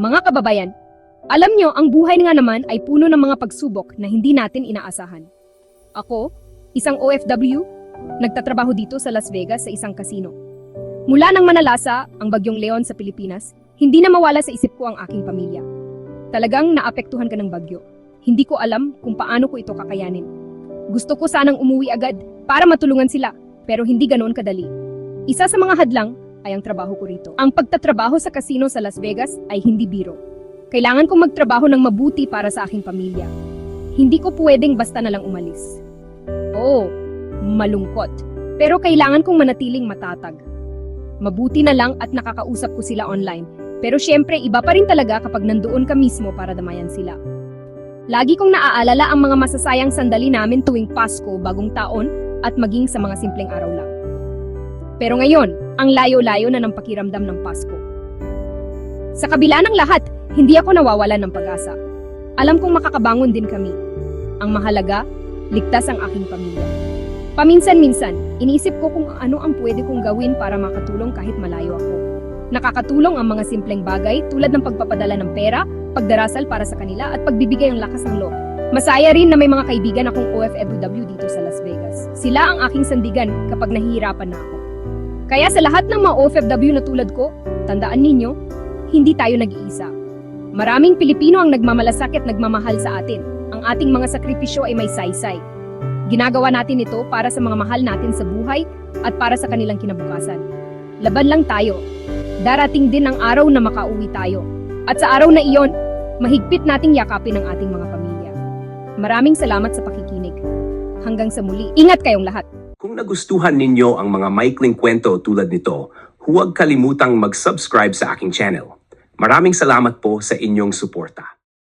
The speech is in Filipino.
Mga kababayan, alam nyo, ang buhay nga naman ay puno ng mga pagsubok na hindi natin inaasahan. Ako, isang OFW, nagtatrabaho dito sa Las Vegas sa isang kasino. Mula nang manalasa ang bagyong Leon sa Pilipinas, hindi na mawala sa isip ko ang aking pamilya. Talagang naapektuhan ka ng bagyo. Hindi ko alam kung paano ko ito kakayanin. Gusto ko sanang umuwi agad para matulungan sila, pero hindi ganoon kadali. Isa sa mga hadlang ay ang trabaho ko rito. Ang pagtatrabaho sa kasino sa Las Vegas ay hindi biro. Kailangan kong magtrabaho ng mabuti para sa aking pamilya. Hindi ko pwedeng basta na lang umalis. Oo, malungkot. Pero kailangan kong manatiling matatag. Mabuti na lang at nakakausap ko sila online. Pero syempre, iba pa rin talaga kapag nandoon ka mismo para damayan sila. Lagi kong naaalala ang mga masasayang sandali namin tuwing Pasko, Bagong Taon, at maging sa mga simpleng araw lang. Pero ngayon, ang layo-layo na ng pakiramdam ng Pasko. Sa kabila ng lahat, hindi ako nawawalan ng pag-asa. Alam kong makakabangon din kami. Ang mahalaga, ligtas ang aking pamilya. Paminsan-minsan, iniisip ko kung ano ang pwede kong gawin para makatulong kahit malayo ako. Nakakatulong ang mga simpleng bagay tulad ng pagpapadala ng pera, pagdarasal para sa kanila at pagbibigay ng lakas ng loob. Masaya rin na may mga kaibigan akong OFW dito sa Las Vegas. Sila ang aking sandigan kapag nahihirapan na ako. Kaya sa lahat ng mga OFW na tulad ko, tandaan ninyo, hindi tayo nag-iisa. Maraming Pilipino ang nagmamalasakit nagmamahal sa atin. Ang ating mga sakripisyo ay may saysay. Ginagawa natin ito para sa mga mahal natin sa buhay at para sa kanilang kinabukasan. Laban lang tayo. Darating din ang araw na makauwi tayo. At sa araw na iyon, mahigpit nating yakapin ang ating mga pamilya. Maraming salamat sa pakikinig. Hanggang sa muli, ingat kayong lahat. Kung nagustuhan ninyo ang mga maikling kwento tulad nito, huwag kalimutang mag-subscribe sa aking channel. Maraming salamat po sa inyong suporta.